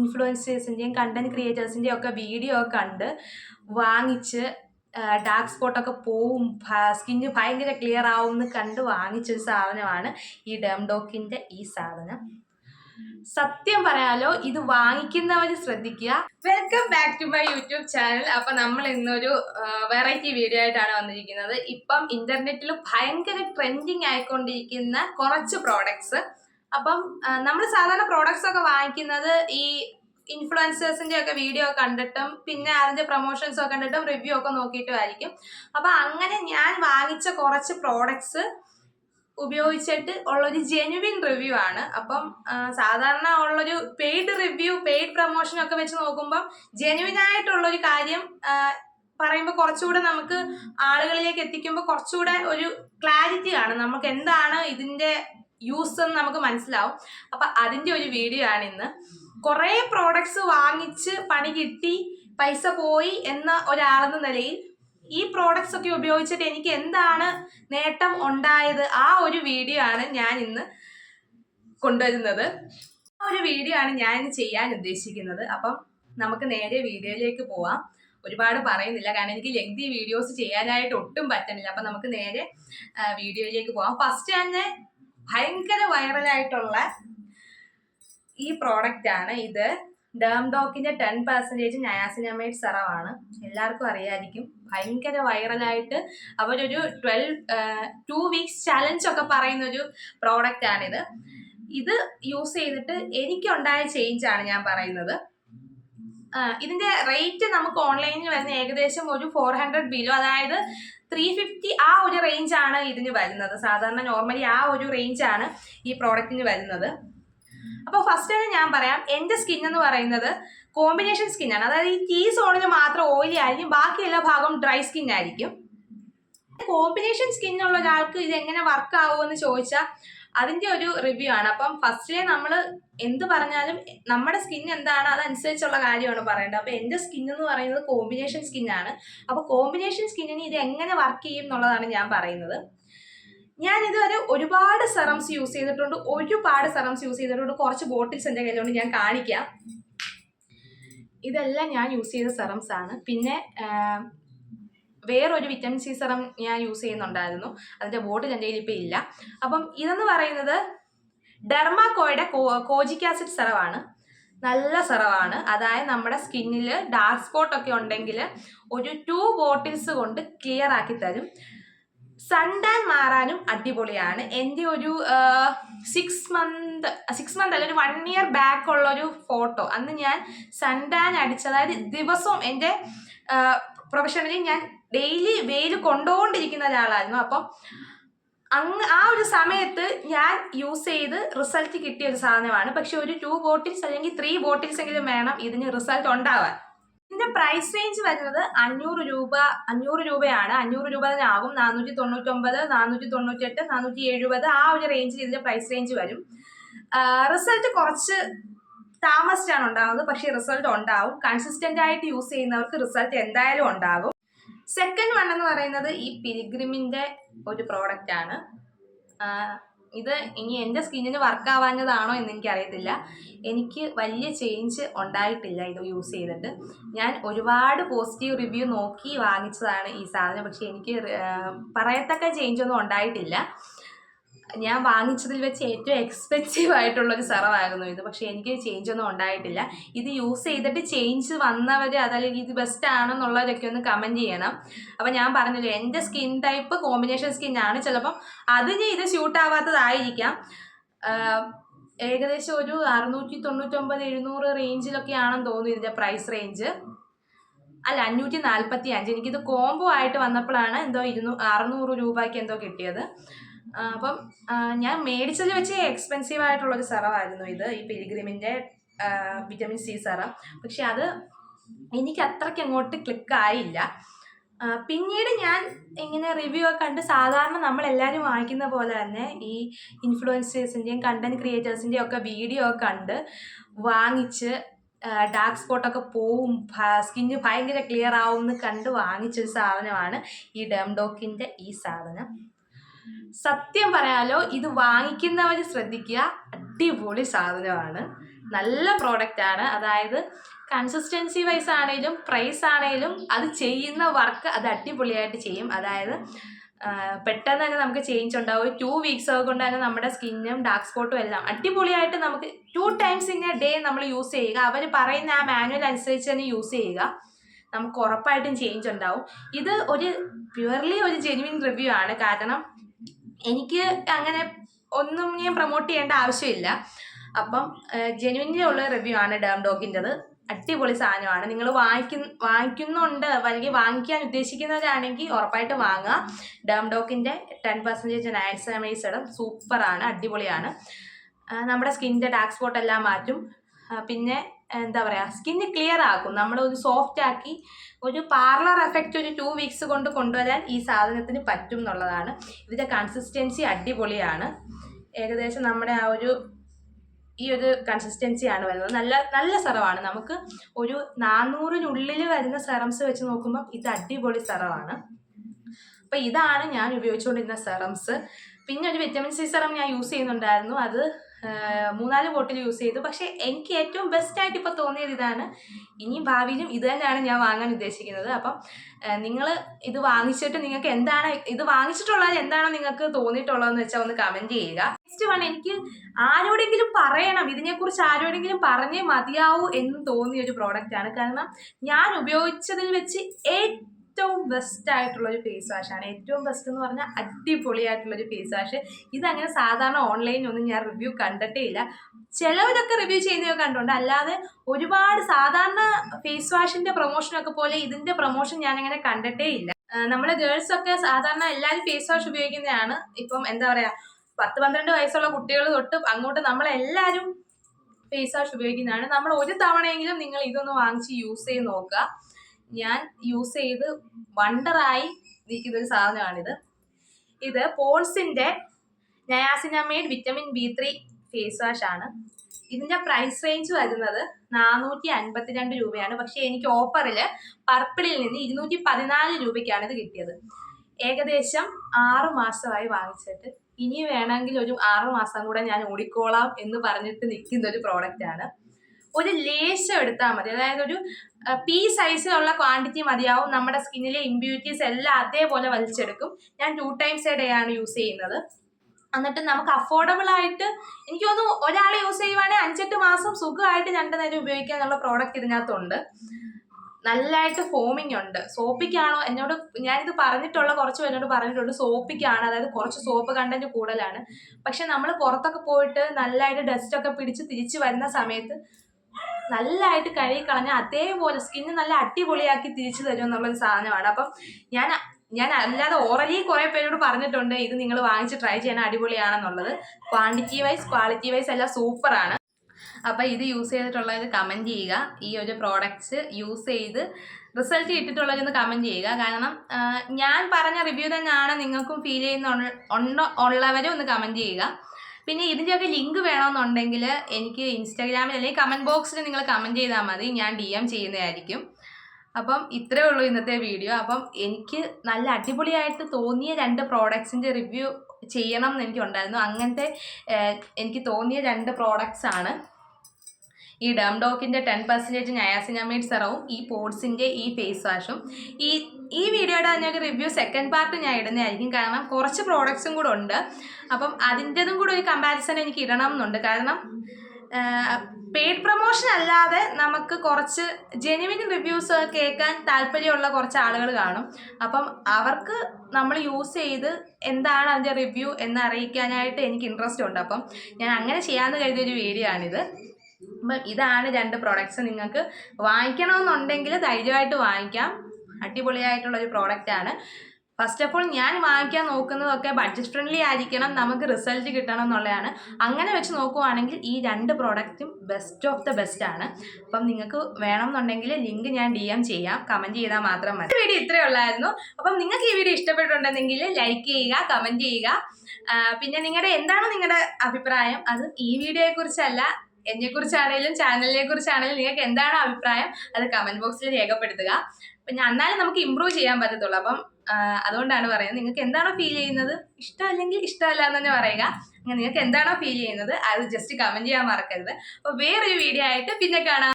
ഇൻഫ്ലുവൻസേഴ്സിന്റെയും content ക്രിയേറ്റേഴ്സിന്റെയും ഒക്കെ video ഒക്കെ കണ്ട് വാങ്ങിച്ച് ഡാർക്ക് സ്പോട്ടൊക്കെ പോവും സ്കിന്ന് ഭയങ്കര ക്ലിയർ ആവും എന്ന് കണ്ട് വാങ്ങിച്ചൊരു സാധനമാണ് ഈ ഡെംഡോക്കിന്റെ ഈ സാധനം. സത്യം പറയാലോ ഇത് വാങ്ങിക്കുന്നവർ ശ്രദ്ധിക്കുക. Welcome back to my YouTube channel അപ്പൊ നമ്മൾ ഇന്നൊരു വെറൈറ്റി വീഡിയോ ആയിട്ടാണ് വന്നിരിക്കുന്നത്. ഇപ്പം ഇന്റർനെറ്റിൽ ഭയങ്കര ട്രെൻഡിങ് ആയിക്കൊണ്ടിരിക്കുന്ന കുറച്ച് പ്രോഡക്ട്സ് അപ്പം നമ്മൾ സാധാരണ പ്രോഡക്ട്സ് ഒക്കെ വാങ്ങിക്കുന്നത് ഈ ഇൻഫ്ലുവൻസേഴ്സിന്റെ ഒക്കെ വീഡിയോ കണ്ടിട്ടും പിന്നെ അതിന്റെ പ്രൊമോഷൻസ് ഒക്കെ കണ്ടിട്ടും റിവ്യൂ ഒക്കെ നോക്കിയിട്ടും ആയിരിക്കും. അപ്പൊ അങ്ങനെ ഞാൻ വാങ്ങിച്ച കുറച്ച് പ്രോഡക്ട്സ് ഉപയോഗിച്ചിട്ട് ഉള്ളൊരു ജെനുവിൻ റിവ്യൂ ആണ്. അപ്പം സാധാരണ ഉള്ളൊരു പെയ്ഡ് റിവ്യൂ പെയ്ഡ് പ്രൊമോഷൻ ഒക്കെ വെച്ച് നോക്കുമ്പം ജെനുവിൻ ആയിട്ടുള്ളൊരു കാര്യം പറയുമ്പോൾ കുറച്ചുകൂടെ നമുക്ക് ആളുകളിലേക്ക് എത്തിക്കുമ്പോൾ കുറച്ചുകൂടെ ഒരു ക്ലാരിറ്റി ആണ്. നമുക്ക് എന്താണ് ഇതിന്റെ യൂസ് എന്ന് നമുക്ക് മനസ്സിലാവും. അപ്പൊ അതിന്റെ ഒരു വീഡിയോ ആണ് ഇന്ന്. കുറേ പ്രോഡക്ട്സ് വാങ്ങിച്ച് പണി കിട്ടി പൈസ പോയി എന്ന ഒരാളെന്ന നിലയിൽ ഈ പ്രോഡക്ട്സ് ഒക്കെ ഉപയോഗിച്ചിട്ട് എനിക്ക് എന്താണ് നേട്ടം ഉണ്ടായത്? ആ ഒരു വീഡിയോ ആണ് ഞാൻ ഇന്ന് കൊണ്ടുവരുന്നത്. ആ ഒരു വീഡിയോ ആണ് ഞാൻ ഇന്ന് ചെയ്യാൻ ഉദ്ദേശിക്കുന്നത്. അപ്പം നമുക്ക് നേരെ വീഡിയോയിലേക്ക് പോവാം. ഒരുപാട് പറയുന്നില്ല കാരണം എനിക്ക് ലെങ്തി വീഡിയോസ് ചെയ്യാനായിട്ട് ഒട്ടും പറ്റുന്നില്ല അപ്പം നമുക്ക് നേരെ വീഡിയോയിലേക്ക് പോവാം. ഫസ്റ്റ് തന്നെ ഭയങ്കര വൈറലായിട്ടുള്ള ഈ പ്രോഡക്റ്റ് ആണ് ഇത്. ഡേംഡോക്കിന്റെ ടെൻ പെർസെന്റേജ് നയാസിനമൈഡ് സെറമാണ് എല്ലാവർക്കും അറിയായിരിക്കും. ഭയങ്കര വൈറലായിട്ട് അവരൊരു ട്വൽവ് ടു വീക്സ് ചലഞ്ച് ഒക്കെ പറയുന്ന ഒരു പ്രോഡക്റ്റ് ആണിത്. ഇത് യൂസ് ചെയ്തിട്ട് എനിക്കുണ്ടായ ചേഞ്ച് ആണ് ഞാൻ പറയുന്നത്. ഇതിന്റെ റേറ്റ് നമുക്ക് ഓൺലൈനിൽ വരുന്ന ഏകദേശം ഒരു ഫോർ ഹൺഡ്രഡ് ബിലോ അതായത് ത്രീ ഫിഫ്റ്റി ആ ഒരു റേഞ്ച് ആണ് ഇതിന് വരുന്നത്. സാധാരണ നോർമലി ആ ഒരു റേഞ്ച് ആണ് ഈ പ്രോഡക്റ്റിന് വരുന്നത്. അപ്പോൾ ഫസ്റ്റ് തന്നെ ഞാൻ പറയാം എന്റെ സ്കിൻ എന്ന് പറയുന്നത് കോമ്പിനേഷൻ സ്കിൻ ആണ്. അതായത് ഈ ടീ സോണിന് മാത്രം ഓയിലി ആയിരിക്കും ബാക്കി എല്ലാ ഭാഗവും ഡ്രൈ സ്കിൻ ആയിരിക്കും. കോമ്പിനേഷൻ സ്കിന്നുള്ള ഒരാൾക്ക് ഇത് എങ്ങനെ വർക്ക് ആവുമെന്ന് ചോദിച്ചാൽ അതിന്റെ ഒരു റിവ്യൂ ആണ്. അപ്പം ഫസ്റ്റിലെ നമ്മൾ എന്ത് പറഞ്ഞാലും നമ്മുടെ സ്കിൻ എന്താണ് അതനുസരിച്ചുള്ള കാര്യമാണ് പറയേണ്ടത്. അപ്പൊ എന്റെ സ്കിൻ എന്ന് പറയുന്നത് കോമ്പിനേഷൻ സ്കിന്നാണ് അപ്പൊ കോമ്പിനേഷൻ സ്കിന്നിന് ഇത് എങ്ങനെ വർക്ക് ചെയ്യും എന്നുള്ളതാണ് ഞാൻ പറയുന്നത്. ഞാൻ ഇതുവരെ ഒരുപാട് സെറംസ് യൂസ് ചെയ്തിട്ടുണ്ട്. ഒരുപാട് സെറംസ് യൂസ് ചെയ്തിട്ടുണ്ട്. കുറച്ച് ബോട്ടിൽസ് എന്റെ കയ്യിലുണ്ട്. ഞാൻ കാണിക്കാം. ഇതെല്ലാം ഞാൻ യൂസ് ചെയ്ത സെറംസ് ആണ്. പിന്നെ വേറൊരു വിറ്റമിൻ സി സെറം ഞാൻ യൂസ് ചെയ്യുന്നുണ്ടായിരുന്നു. അതിന്റെ ബോട്ടിൽ എന്റെ കയ്യിൽ ഇപ്പം ഇല്ല. അപ്പം ഇതെന്ന് പറയുന്നത് ഡെർമാക്കോയുടെ കോജിക് ആസിഡ് സെറവാണ് നല്ല സെറവാണ് അതായത് നമ്മുടെ സ്കിന്നിൽ ഡാർക്ക് സ്പോട്ട് ഒക്കെ ഉണ്ടെങ്കിൽ ഒരു ടു ബോട്ടിൽസ് കൊണ്ട് ക്ലിയർ ആക്കി തരും. സൺടാൻ മാറാനും അടിപൊളിയാണ്. എന്റെ ഒരു സിക്സ് മന്ത് സിക്സ് മന്ത് അല്ല ഒരു വൺ ഇയർ ബാക്ക് ഉള്ള ഒരു ഫോട്ടോ അന്ന് ഞാൻ സൺടാൻ അടിച്ച് അതായത് ദിവസവും എന്റെ പ്രൊഫഷണലി ഞാൻ ഡെയിലി വെയിൽ കൊണ്ടുകൊണ്ടിരിക്കുന്ന ഒരാളായിരുന്നു. അപ്പം അങ്ങ് ആ ഒരു സമയത്ത് ഞാൻ യൂസ് ചെയ്ത് റിസൾട്ട് കിട്ടിയ ഒരു സാധനമാണ്. പക്ഷെ ഒരു ടു ബോട്ടിൽസ് അല്ലെങ്കിൽ ത്രീ ബോട്ടിൽസ് എങ്കിലും വേണം ഇതിന് റിസൾട്ട് ഉണ്ടാവാൻ. ഇതിന്റെ പ്രൈസ് റേഞ്ച് വരുന്നത് അഞ്ഞൂറ് രൂപ അഞ്ഞൂറ് രൂപയാണ്. അഞ്ഞൂറ് രൂപ ആകും. നാനൂറ്റി തൊണ്ണൂറ്റൊമ്പത് നാനൂറ്റി തൊണ്ണൂറ്റെട്ട് നാനൂറ്റി എഴുപത് ആ ഒരു റേഞ്ചിൽ ഇതിന്റെ പ്രൈസ് റേഞ്ച് വരും. റിസൾട്ട് കുറച്ച് താമസിച്ചാണ് ഉണ്ടാകുന്നത് പക്ഷേ റിസൾട്ട് ഉണ്ടാവും. കൺസിസ്റ്റന്റ് ആയിട്ട് യൂസ് ചെയ്യുന്നവർക്ക് റിസൾട്ട് എന്തായാലും ഉണ്ടാകും സെക്കൻഡ് വൺ എന്ന് പറയുന്നത് ഈ പിലിഗ്രിമിന്റെ ഒരു പ്രോഡക്റ്റ് ആണ്. ഇത് ഇനി എന്റെ സ്കിന്നിന് വർക്ക് ആവാഞ്ഞതാണോ എന്ന് എനിക്കറിയത്തില്ല. എനിക്ക് വലിയ ചേഞ്ച് ഉണ്ടായിട്ടില്ല ഇത് യൂസ് ചെയ്തിട്ട്. ഞാൻ ഒരുപാട് പോസിറ്റീവ് റിവ്യൂ നോക്കി വാങ്ങിച്ചതാണ് ഈ സാധനം. പക്ഷേ എനിക്ക് പറയത്തക്ക ചേഞ്ച് ഒന്നും ഉണ്ടായിട്ടില്ല. ഞാൻ വാങ്ങിച്ചതിൽ വെച്ച് ഏറ്റവും എക്സ്പെൻസീവ് ആയിട്ടുള്ള ഒരു സെറമായിരുന്നു ഇത്. പക്ഷേ എനിക്ക് ചേഞ്ച് ഒന്നും ഉണ്ടായിട്ടില്ല. ഇത് യൂസ് ചെയ്തിട്ട് ചേഞ്ച് വന്നവർ അതല്ലെങ്കിൽ ഇത് ബെസ്റ്റ് ആണെന്നുള്ളവരൊക്കെ ഒന്ന് കമന്റ് ചെയ്യണം. അപ്പോൾ ഞാൻ പറഞ്ഞല്ലോ എന്റെ സ്കിൻ ടൈപ്പ് കോമ്പിനേഷൻ സ്കിൻ ആണ്. ചിലപ്പം അതിന് ഇത് സ്യൂട്ട് ആവാത്തതായിരിക്കാം. ഏകദേശം ഒരു അറുന്നൂറ്റി തൊണ്ണൂറ്റൊമ്പത് എഴുന്നൂറ് റേഞ്ചിലൊക്കെ ആണെന്ന് തോന്നുന്നു ഇതിന്റെ പ്രൈസ് റേഞ്ച് അല്ല അഞ്ഞൂറ്റി നാൽപ്പത്തി അഞ്ച് എനിക്കിത് കോംബോ ആയിട്ട് വന്നപ്പോഴാണ് എന്തോ ഇരുന്നൂ അറുന്നൂറ് രൂപയ്ക്ക് എന്തോ കിട്ടിയത്. അപ്പം ഞാൻ മേടിച്ചതിൽ വെച്ച് എക്സ്പെൻസീവ് ആയിട്ടുള്ളൊരു സെറമായിരുന്നു ഇത് ഈ പിലിഗ്രിമിന്റെ വിറ്റമിൻ സി സെറം. പക്ഷെ അത് എനിക്ക് അത്രയ്ക്ക് അങ്ങോട്ട് ക്ലിക്ക് ആയില്ല. പിന്നീട് ഞാൻ ഇങ്ങനെ റിവ്യൂ ഒക്കെ കണ്ട് സാധാരണ നമ്മൾ എല്ലാവരും വാങ്ങിക്കുന്ന പോലെ തന്നെ ഈ ഇൻഫ്ലുവൻസേഴ്സിന്റെയും കണ്ടന്റ് ക്രിയേറ്റേഴ്സിന്റെയും ഒക്കെ വീഡിയോ ഒക്കെ കണ്ട് വാങ്ങിച്ച് ഡാർക്ക് സ്പോട്ടൊക്കെ പോവും സ്കിന്ന് ഭയങ്കര ക്ലിയർ ആവും എന്ന് കണ്ട് വാങ്ങിച്ചൊരു സാധനമാണ് ഈ ഡെംഡോക്കിന്റെ ഈ സാധനം. സത്യം പറയാലോ ഇത് വാങ്ങിക്കുന്നവർ ശ്രദ്ധിക്കുക. അടിപൊളി സാധനമാണ്. നല്ല പ്രോഡക്റ്റ് ആണ്. അതായത് കൺസിസ്റ്റൻസി വൈസ് ആണെങ്കിലും പ്രൈസ് ആണെങ്കിലും അത് ചെയ്യുന്ന വർക്ക് അത് അടിപൊളിയായിട്ട് ചെയ്യും. അതായത് പെട്ടെന്ന് തന്നെ നമുക്ക് ചേഞ്ച് ഉണ്ടാവും. ടു വീക്സ് കൊണ്ട് തന്നെ നമ്മുടെ സ്കിന്നും ഡാർക്ക് സ്പോട്ടും എല്ലാം അടിപൊളിയായിട്ട് നമുക്ക് two times in a day നമ്മൾ യൂസ് ചെയ്യുക. അവർ പറയുന്ന ആ മാനുവൽ അനുസരിച്ച് തന്നെ യൂസ് ചെയ്യുക. നമുക്ക് ഉറപ്പായിട്ടും ചേഞ്ച് ഉണ്ടാവും. ഇത് ഒരു പ്യുവർലി ഒരു ജെനുവിൻ റിവ്യൂ ആണ്. കാരണം എനിക്ക് അങ്ങനെ ഒന്നും ഞാൻ പ്രൊമോട്ട് ചെയ്യേണ്ട ആവശ്യമില്ല. അപ്പം ജെനുവിന്റെ ഉള്ള റിവ്യൂ ആണ് ഡേം ഡോഗിന്റെത് അടിപൊളി സാധനമാണ്. നിങ്ങൾ വാങ്ങിക്കുന്ന വാങ്ങിക്കുന്നുണ്ട് അല്ലെങ്കിൽ വാങ്ങിക്കാൻ ഉദ്ദേശിക്കുന്നവരാണെങ്കിൽ ഉറപ്പായിട്ട് വാങ്ങുക. ഡേം ഡോക്കിന്റെ ടെൻ പെർസെന്റേജ് നയൻസാമൈസഡും സൂപ്പറാണ് അടിപൊളിയാണ്. നമ്മുടെ സ്കിന്നിന്റെ ഡാർക്ക് സ്പോട്ട് എല്ലാം മാറ്റും. പിന്നെ എന്താ പറയുക സ്കിന്ന് ക്ലിയർ ആക്കും. നമ്മൾ ഒരു സോഫ്റ്റ് ആക്കി ഒരു പാർലർ എഫക്റ്റ് ഒരു ടു വീക്സ് കൊണ്ട് കൊണ്ടുവരാൻ ഈ സാധനത്തിന് പറ്റും എന്നുള്ളതാണ്. ഇതിന്റെ കൺസിസ്റ്റൻസി അടിപൊളിയാണ്. ഏകദേശം നമ്മുടെ ആ ഒരു ഈ ഒരു കൺസിസ്റ്റൻസിയാണ് വരുന്നത്. നല്ല നല്ല സെറമാണ് നമുക്ക് ഒരു നാനൂറിനുള്ളിൽ വരുന്ന സെറംസ് വെച്ച് നോക്കുമ്പോൾ ഇത് അടിപൊളി സെറമാണ് അപ്പോൾ ഇതാണ് ഞാൻ ഉപയോഗിച്ചുകൊണ്ടിരുന്ന സെറംസ് പിന്നെ ഒരു വിറ്റമിൻ സി സെറം ഞാൻ യൂസ് ചെയ്യുന്നുണ്ടായിരുന്നു. അത് മൂന്നാൽ ബോട്ടിൽ യൂസ് ചെയ്തു. പക്ഷേ എനിക്ക് ഏറ്റവും ബെസ്റ്റ് ആയിട്ട് ഇപ്പോൾ തോന്നിയത് ഇതാണ്. ഇനി ഭാവിയിലും ഇത് തന്നെയാണ് ഞാൻ വാങ്ങാൻ ഉദ്ദേശിക്കുന്നത്. അപ്പം നിങ്ങൾ ഇത് വാങ്ങിച്ചിട്ട് നിങ്ങൾക്ക് എന്താണ് ഇത് വാങ്ങിച്ചിട്ടുള്ളത് എന്താണ് നിങ്ങൾക്ക് തോന്നിയിട്ടുള്ളതെന്ന് വെച്ചാൽ ഒന്ന് കമന്റ് ചെയ്യുക. നെക്സ്റ്റ് വൺ എനിക്ക് ആരോടെങ്കിലും പറയണം. ഇതിനെക്കുറിച്ച് ആരോടെങ്കിലും പറഞ്ഞേ മതിയാവൂ എന്ന് തോന്നിയ ഒരു പ്രോഡക്റ്റാണ് കാരണം ഞാൻ ഉപയോഗിച്ചതിൽ വെച്ച് ഏറ്റവും ബെസ്റ്റ് ആയിട്ടുള്ള ഒരു ഫേസ് വാഷാണ് ഏറ്റവും ബെസ്റ്റ് എന്ന് പറഞ്ഞാൽ അടിപൊളിയായിട്ടുള്ള ഒരു ഫേസ് വാഷ് ഇതങ്ങനെ സാധാരണ ഓൺലൈനിലൊന്നും ഞാൻ റിവ്യൂ കണ്ടിട്ടേ ഇല്ല ചിലവരൊക്കെ റിവ്യൂ ചെയ്യുന്നതൊക്കെ കണ്ടുകൊണ്ട് അല്ലാതെ ഒരുപാട് സാധാരണ ഫേസ് വാഷിന്റെ പ്രൊമോഷനൊക്കെ പോലെ ഇതിന്റെ പ്രൊമോഷൻ ഞാൻ അങ്ങനെ കണ്ടിട്ടേ ഇല്ല നമ്മളെ ഗേൾസ് ഒക്കെ സാധാരണ എല്ലാവരും ഫേസ് വാഷ് ഉപയോഗിക്കുന്നതാണ്. ഇപ്പം എന്താ പറയാ പത്ത് പന്ത്രണ്ട് വയസ്സുള്ള കുട്ടികൾ തൊട്ട് അങ്ങോട്ട് നമ്മളെല്ലാവരും ഫേസ് വാഷ് ഉപയോഗിക്കുന്നതാണ്. നമ്മൾ ഒരു തവണയെങ്കിലും നിങ്ങൾ ഇതൊന്ന് വാങ്ങിച്ച് യൂസ് ചെയ്ത് നോക്കുക. ഞാൻ യൂസ് ചെയ്ത് വണ്ടറായി ഇരിക്കുന്ന ഒരു സാധനമാണിത്. ഇത് പോൾസിന്റെ niacinamide vitamin B three face wash ആണ്. ഇതിന്റെ പ്രൈസ് റേഞ്ച് വരുന്നത് നാനൂറ്റി അൻപത്തിരണ്ട് രൂപയാണ്. പക്ഷെ എനിക്ക് ഓഫറിൽ പർപ്പിളിൽ നിന്ന് ഇരുന്നൂറ്റി പതിനാല് രൂപയ്ക്കാണ് ഇത് കിട്ടിയത്. ഏകദേശം ആറു മാസമായി വാങ്ങിച്ചിട്ട്. ഇനി വേണമെങ്കിൽ ഒരു ആറു മാസം കൂടെ ഞാൻ ഓടിക്കോളാം എന്ന് പറഞ്ഞിട്ട് നിൽക്കുന്ന ഒരു പ്രോഡക്റ്റ് ആണ്. ഒരു ലേശം എടുത്താൽ മതി. അതായത് ഒരു പി സൈസിലുള്ള ക്വാണ്ടിറ്റി മതിയാവും. നമ്മുടെ സ്കിന്നിലെ ഇമ്പ്യൂരിറ്റീസ് എല്ലാം അതേപോലെ വലിച്ചെടുക്കും. ഞാൻ ടു ടൈംസ് എ ഡേ ആണ് യൂസ് ചെയ്യുന്നത്. എന്നിട്ട് നമുക്ക് അഫോർഡബിൾ ആയിട്ട് എനിക്ക് തോന്നുന്നു ഒരാൾ യൂസ് ചെയ്യുവാണെങ്കിൽ അഞ്ചെട്ട് മാസം സുഖമായിട്ട് രണ്ടു നേരം ഉപയോഗിക്കാനുള്ള പ്രോഡക്റ്റ് ഇതിനകത്തുണ്ട്. നല്ലതായിട്ട് ഫോമിംഗ് ഉണ്ട്. സോപ്പിക്കാണോ? എന്നോട് ഞാനിത് പറഞ്ഞിട്ടുള്ള കുറച്ച് പേരോട് പറഞ്ഞിട്ടുണ്ട് സോപ്പിക്കാണ്. അതായത് കുറച്ച് സോപ്പ് കണ്ടന്റ് കൂടുതലാണ്. പക്ഷെ നമ്മൾ പുറത്തൊക്കെ പോയിട്ട് നല്ലതായിട്ട് ഡസ്റ്റ് ഒക്കെ പിടിച്ച് തിരിച്ചു വരുന്ന സമയത്ത് നല്ലതായിട്ട് കഴുകി കളഞ്ഞാൽ അതേപോലെ സ്കിന്ന് നല്ല അടിപൊളിയാക്കി തിരിച്ചു തരും എന്നുള്ളൊരു സാധനമാണ്. അപ്പം ഞാൻ ഞാൻ അല്ലാതെ ഓറലി കുറേ പേരോട് പറഞ്ഞിട്ടുണ്ട് ഇത് നിങ്ങൾ വാങ്ങിച്ച് ട്രൈ ചെയ്യാൻ അടിപൊളിയാണെന്നുള്ളത്. ക്വാണ്ടിറ്റി വൈസ് ക്വാളിറ്റി വൈസ് എല്ലാം സൂപ്പറാണ് അപ്പോൾ ഇത് യൂസ് ചെയ്തിട്ടുള്ളത് കമന്റ് ചെയ്യുക. ഈ ഒരു പ്രോഡക്റ്റ്സ് യൂസ് ചെയ്ത് റിസൾട്ട് കിട്ടിയിട്ടുള്ളതെന്ന് കമന്റ് ചെയ്യുക. കാരണം ഞാൻ പറഞ്ഞ റിവ്യൂ തന്നെയാണ് നിങ്ങൾക്കും ഫീൽ ചെയ്യുന്ന ഉള്ളവരും ഒന്ന് കമന്റ് ചെയ്യുക. പിന്നെ ഇതിന്റെയൊക്കെ ലിങ്ക് വേണമെന്നുണ്ടെങ്കിൽ എനിക്ക് ഇൻസ്റ്റാഗ്രാമിൽ അല്ലെങ്കിൽ കമന്റ് ബോക്സിൽ നിങ്ങൾ കമന്റ് ചെയ്താൽ മതി. ഞാൻ ഡി എം ചെയ്യുന്നതായിരിക്കും. അപ്പം ഇത്രയേ ഉള്ളൂ ഇന്നത്തെ വീഡിയോ അപ്പം എനിക്ക് നല്ല അടിപൊളിയായിട്ട് തോന്നിയ രണ്ട് പ്രോഡക്ട്സിന്റെ റിവ്യൂ ചെയ്യണം എന്ന് എനിക്കുണ്ടായിരുന്നു അങ്ങനത്തെ എനിക്ക് തോന്നിയ രണ്ട് പ്രോഡക്ട്സ് ആണ്. ഈ ഡംഡോക്കിന്റെ ടെൻ പെർസെന്റേജ് നയാസിനമൈഡ് സെറവും ഈ പോഡ്സിന്റെ ഈ ഫേസ് വാഷും. ഈ ഈ വീഡിയോയുടെ ഒരു റിവ്യൂ സെക്കൻഡ് പാർട്ട് ഞാൻ ഇടുന്നതായിരിക്കും. കാരണം കുറച്ച് പ്രോഡക്റ്റ്സും കൂടെ ഉണ്ട്. അപ്പം അതിന്റെതും കൂടെ ഒരു കമ്പാരിസൺ എനിക്ക് ഇടണം എന്നുണ്ട് കാരണം പെയ്ഡ് പ്രൊമോഷൻ അല്ലാതെ നമുക്ക് കുറച്ച് ജെനുവിൻ റിവ്യൂസ് കേൾക്കാൻ താല്പര്യമുള്ള കുറച്ച് ആളുകൾ കാണും. അപ്പം അവർക്ക് നമ്മൾ യൂസ് ചെയ്ത് എന്താണ് അതിന്റെ റിവ്യൂ എന്ന് അറിയിക്കാനായിട്ട് എനിക്ക് ഇൻട്രസ്റ്റ് ഉണ്ട്. അപ്പം ഞാൻ അങ്ങനെ ചെയ്യാമെന്ന് കരുതിയൊരു വീഡിയോ ആണിത്. അപ്പം ഇതാണ് രണ്ട് പ്രോഡക്റ്റ്സ് നിങ്ങൾക്ക് വാങ്ങിക്കണമെന്നുണ്ടെങ്കിൽ ധൈര്യമായിട്ട് വാങ്ങിക്കാം. അടിപൊളിയായിട്ടുള്ളൊരു പ്രോഡക്റ്റാണ് ഫസ്റ്റ് ഓഫ് ഓൾ ഞാൻ വാങ്ങിക്കാൻ നോക്കുന്നതൊക്കെ ബഡ്ജറ്റ് ഫ്രണ്ട്ലി ആയിരിക്കണം നമുക്ക് റിസൾട്ട് കിട്ടണം എന്നുള്ളതാണ്. അങ്ങനെ വെച്ച് നോക്കുവാണെങ്കിൽ ഈ രണ്ട് പ്രോഡക്റ്റും ബെസ്റ്റ് ഓഫ് ദ ബെസ്റ്റ് ആണ്. അപ്പം നിങ്ങൾക്ക് വേണമെന്നുണ്ടെങ്കിൽ ലിങ്ക് ഞാൻ ഡി എം ചെയ്യാം. കമന്റ് ചെയ്താൽ മാത്രം മതി. വീഡിയോ ഇത്രയേ ഉള്ളായിരുന്നു. അപ്പം നിങ്ങൾക്ക് ഈ വീഡിയോ ഇഷ്ടപ്പെട്ടിട്ടുണ്ടെങ്കിൽ ലൈക്ക് ചെയ്യുക കമന്റ് ചെയ്യുക. പിന്നെ നിങ്ങളുടെ എന്താണ് നിങ്ങളുടെ അഭിപ്രായം? അത് ഈ വീഡിയോയെ കുറിച്ചല്ല എന്നെ കുറിച്ചാണെങ്കിലും ചാനലിനെ കുറിച്ചാണെങ്കിലും നിങ്ങൾക്ക് എന്താണ് അഭിപ്രായം അത് കമന്റ് ബോക്സിൽ രേഖപ്പെടുത്തുക. അപ്പം എന്നാലും നമുക്ക് ഇമ്പ്രൂവ് ചെയ്യാൻ പറ്റത്തുള്ളൂ. അപ്പം അതുകൊണ്ടാണ് പറയുന്നത്. നിങ്ങൾക്ക് എന്താണോ ഫീൽ ചെയ്യുന്നത്? ഇഷ്ടമല്ലെങ്കിൽ ഇഷ്ടമല്ല എന്ന് തന്നെ പറയുക. അങ്ങനെ നിങ്ങൾക്ക് എന്താണോ ഫീൽ ചെയ്യുന്നത് അത് ജസ്റ്റ് കമന്റ് ചെയ്യാൻ മറക്കരുത്. അപ്പോൾ വേറൊരു വീഡിയോ ആയിട്ട് പിന്നെ കാണാം.